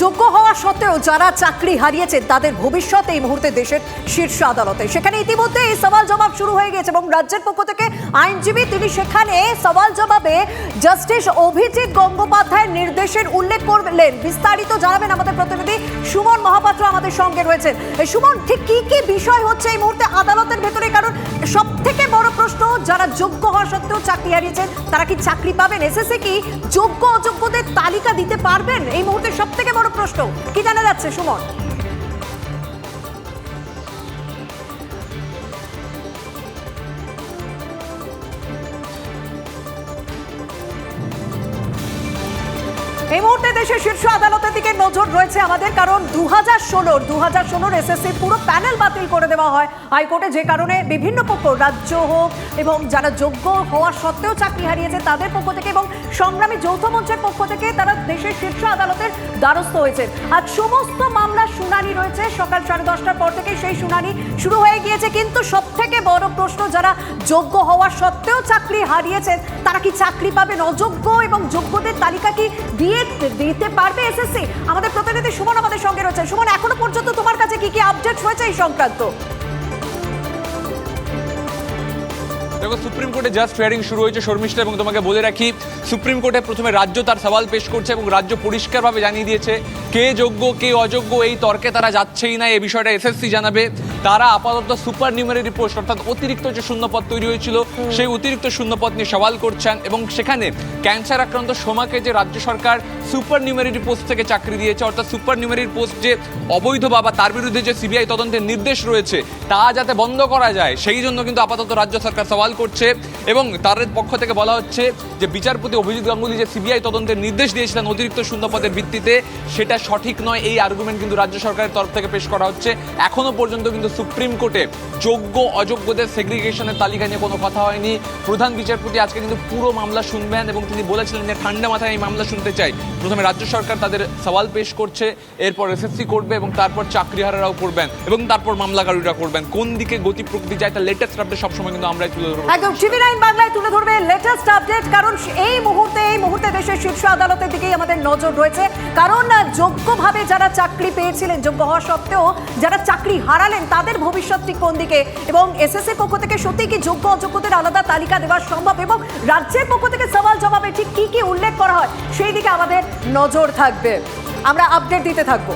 যোগ্য হওয়া সত্ত্বেও যারা চাকরি হারিয়েছেন তাদের ভবিষ্যৎ এই মুহূর্তে দেশের শীর্ষ আদালতে। সেখানে ইতিমধ্যে এই সওয়াল জবাব শুরু হয়ে গেছে এবং রাজ্যের পক্ষ থেকে আইনজীবী, তিনি সেখানে সওয়াল জবাবে জাস্টিস অভিজিৎ গঙ্গোপাধ্যায়ের নির্দেশের উল্লেখ করলেন। বিস্তারিত জানাবেন আমাদের প্রতিনিধি সুমন মহাপাত্র আমাদের সঙ্গে রয়েছেন। সুমন, ঠিক কি কি বিষয় হচ্ছে এই মুহূর্তে আদালতের ভেতরে? কারণ সব থেকে বড় প্রশ্ন, যারা যোগ্য হওয়া সত্ত্বেও চাকরি হারিয়েছেন, তারা কি চাকরি পাবেন? এসএসসি কি যোগ্য অযোগ্যদের তালিকা দিতে পারবেন? এই মুহূর্তে সব থেকে বড় প্রশ্ন। কি জানা যাচ্ছে সুমন? এই মুহূর্তে দেশের শীর্ষ আদালতের দিকে নজর রয়েছে আমাদের, কারণ দু হাজার ষোলোর দু হাজার ষোলোর এসএসসি পুরো প্যানেল বাতিল করে দেওয়া হয় হাইকোর্টে, যে কারণে বিভিন্ন পক্ষ, রাজ্য হোক এবং যারা যোগ্য হওয়া সত্ত্বেও চাকরি হারিয়েছে তাদের পক্ষ থেকে এবং সংগ্রামী যৌথ মঞ্চের পক্ষ থেকে তারা দেশের শীর্ষ আদালতের দ্বারস্থ হয়েছে। আজ সমস্ত মামলার শুনানি রয়েছে, সকাল সাড়ে দশটার পর থেকে সেই শুনানি শুরু হয়ে গিয়েছে, কিন্তু সব থেকে বড় প্রশ্ন, যারা যোগ্য হওয়া সত্ত্বেও চাকরি হারিয়েছেন, তারা কি চাকরি পাবেন? অযোগ্য এবং যোগ্যদের তালিকা কি দিয়ে দিতে পারবে এসএসসি? আমাদের প্রতিনিধি সুমন আমাদের সঙ্গে রয়েছে সুমন, এখনও পর্যন্ত তোমার কাছে কি কি আপডেট হয়েছে এই সংক্রান্ত? দেখো সুপ্রিম কোর্টে জাস্ট হিয়ারিং শুরু হয়েছে, শর্মিষ্ঠা, এবং তোমাকে বলে রাখি সুপ্রিম কোর্টে প্রথমে রাজ্য তার সওয়াল পেশ করছে এবং রাজ্য পরিষ্কারভাবে জানিয়ে দিয়েছে, কে যোগ্য, কে অযোগ্য, এই তর্কে তারা যাচ্ছেই না, এই বিষয়টা এসএসসি জানাবে। তারা আপাতত সুপার নিউমারি পোস্ট অর্থাৎ অতিরিক্ত যে শূন্যপদ তৈরি হয়েছিল, সেই অতিরিক্ত শূন্যপদ নিয়ে সওয়াল করছেন, এবং সেখানে ক্যান্সার আক্রান্ত সোমাকে যে রাজ্য সরকার সুপার নিউমারি পোস্ট থেকে চাকরি দিয়েছে, অর্থাৎ সুপার নিউমারি পোস্ট যে অবৈধ বাবা, তার বিরুদ্ধে যে সিবিআই তদন্তের নির্দেশ রয়েছে, তা যাতে বন্ধ করা যায়, সেই জন্য কিন্তু আপাতত রাজ্য সরকার সওয়াল করছে এবং তাদের পক্ষ থেকে বলা হচ্ছে যে বিচারপতি অভিজিৎ গাঙ্গুলি যে সিবিআই তদন্তের নির্দেশ দিয়েছিলেন অতিরিক্ত শূন্যপদের ভিত্তিতে, সেটা সঠিক নয়। এই আর্গুমেন্ট কিন্তু রাজ্য সরকারের তরফ থেকে পেশ করা হচ্ছে। এখনও পর্যন্ত কিন্তু সুপ্রিম কোর্টে যোগ্য, অযোগ্যদের সেগ্রিগেশনের তালিকা নিয়ে কোনো কথা হয়নি। প্রধান বিচারপতি আজকে কিন্তু পুরো মামলা শুনবেন এবং তিনি বলেছিলেন যে ঠান্ডা মাথায় এই মামলা শুনতে চাই। প্রথমে রাজ্য সরকার তাদের সওয়াল পেশ করছে, এরপর এসএসসি করবে এবং তারপর চাকরিহারারাও করবেন এবং তারপর মামলাকারীরা করবেন। কোন দিকে গতি প্রকৃতি যায় তার লেটেস্ট আপডেট সবসময় কিন্তু আমরাই তুলে ধরবো। একদম টিভি নাইন বাংলায় তুলে ধরবে লেটেস্ট আপডেট কারণ এই মুহূর্তে এই মুহূর্তে দেশের শীর্ষ আদালতের দিকেই আমাদের নজর রয়েছে। কারণ যোগ্যভাবে যারা চাকরি পেয়েছিলেন, যোগ্য হওয়া সত্ত্বেও যারা চাকরি হারালেন, তাদের ভবিষ্যৎ ঠিক কোন দিকে? এবং এসএসসির পক্ষ থেকে সত্যি কি যোগ্য, অযোগ্যদের আলাদা তালিকা দেওয়া সম্ভব? এবং রাজ্যের পক্ষ থেকে সওয়াল জবাবে ঠিক কি কি উল্লেখ করা হয়? সেই দিকে আমাদের নজর থাকবে। আমরা আপডেট দিতে থাকব।